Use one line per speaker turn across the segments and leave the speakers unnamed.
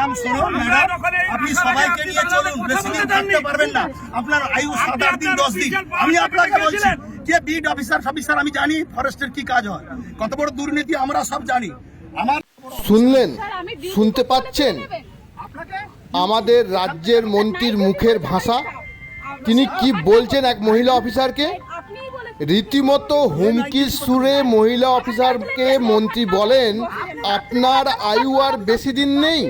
নাম শুনুন ম্যাডাম। আপনি সবাইকে নিয়ে চলুন বেশি দিন থাকতে পারবেন না। আপনার আয়ু সাত আট দিন দশ দিন। আমি আপনাকে বলছি যে বিড অফিসার অফিসার আমি জানি ফরেস্টের কি কাজ হয়। কত বড় দুর্নীতি আমরা সব জানি। আমার
শুনলেন? শুনতে পাচ্ছেন? আমাদের রাজ্যের মন্ত্রীর মুখের ভাষা। তিনি কি বলছেন এক মহিলা অফিসারকে? রীতিমতো হুমকির সুরে মহিলা অফিসারকে মন্ত্রী বলেন আপনার আয়ু আর বেশি দিন নেই।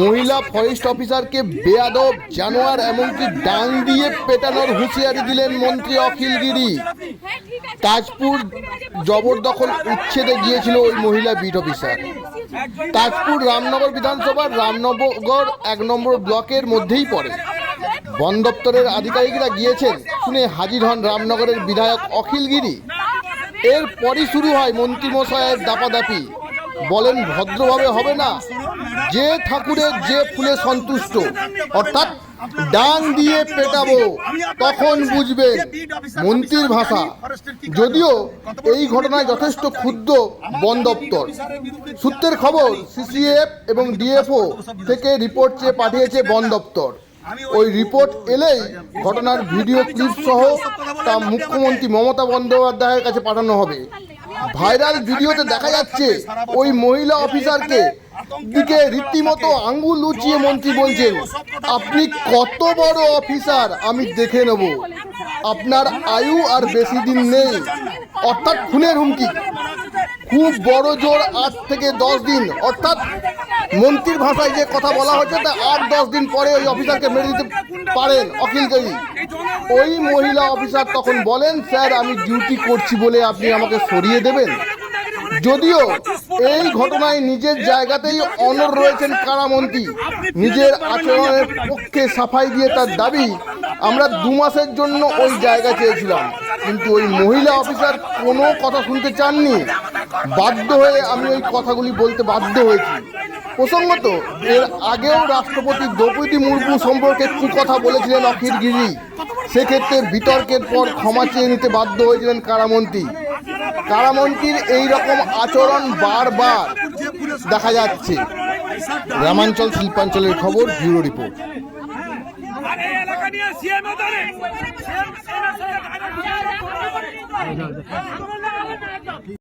মহিলা ফরেস্ট অফিসারকে বেয়াদব, জানোয়ার এমনকি ডাং দিয়ে পেটানোর হুঁশিয়ারি দিলেন মন্ত্রী অখিল গিরি। তাজপুর জবরদখল উচ্ছেদে গিয়েছিল ওই মহিলা বিট অফিসার তাজপুর রামনগর বিধানসভার রামনগর এক নম্বর ব্লকের মধ্যেই পড়ে। বন দপ্তরের আধিকারিকরা গিয়েছেন, শুনে হাজির হন রামনগরের বিধায়ক অখিল গিরি। এরপরই শুরু হয় মন্ত্রীমশাইয়ের দাপাদাপি। বলেন ভদ্রভাবে হবে না। যে ঠাকুরের যে ফুলে সন্তুষ্ট, অর্থাৎ ডাং দিয়ে পেটাবো, তখন বুঝবে মন্ত্রীর ভাষা। যদিও এই ঘটনায় যথেষ্ট ক্ষুব্ধ বন দপ্তর। সূত্রের খবর, সিসিএফ এবং ডিএফও থেকে রিপোর্ট চেয়ে পাঠিয়েছে বন দপ্তর। ওই রিপোর্ট এলেই ঘটনার ভিডিও ক্লিপ সহ তা মুখ্যমন্ত্রী মমতা বন্দ্যোপাধ্যায়ের কাছে পাঠানো হবে। ভাইরাল ভিডিওতে দেখা যাচ্ছে ওই মহিলা অফিসারকে। দিকে রীতিমতো আঙ্গুল উঁচিয়ে মন্ত্রী বলছেন, আপনি কত বড় অফিসার? আমি দেখে নেব। আপনার আয়ু আর বেশি দিন নেই। অর্থাৎ খুনের হুমকি। খুব বড় জোর আজ থেকে দশ দিন। অর্থাৎ মন্ত্রীর ভাষায় যে কথা বলা হচ্ছে তা আট দশ দিন পরে ওই অফিসারকে মেরে দিতে পারেন অখিল অখিলগিরি ওই মহিলা অফিসার তখন বলেন, স্যার, আমি ডিউটি করছি বলে আপনি আমাকে সরিয়ে দেবেন। যদিও এই ঘটনায় নিজের জায়গাতেই অনর রয়েছেন কারামন্ত্রী। নিজের আচরণের পক্ষে সাফাই দিয়ে তার দাবি আমরা দু মাসের জন্য ওই জায়গা চেয়েছিলাম। কিন্তু ওই মহিলা অফিসার কোনো কথা শুনতে চাননি। বাধ্য হয়ে আমি ওই কথাগুলি বলতে বাধ্য হয়েছি। প্রসঙ্গত এর আগেও রাষ্ট্রপতি দ্রৌপদী মুর্মু সম্পর্কে কুকথা বলেছিলেন অখিল গিরি। সেক্ষেত্রে বিতর্কের পর ক্ষমা চেয়ে নিতে বাধ্য হয়েছিলেন কারামন্ত্রী। কারামন্ত্রীর এই রকম আচরণ বারবার দেখা যাচ্ছে গ্রামাঞ্চল শিল্পাঞ্চলের খবর ব্যুরো রিপোর্ট
সিএম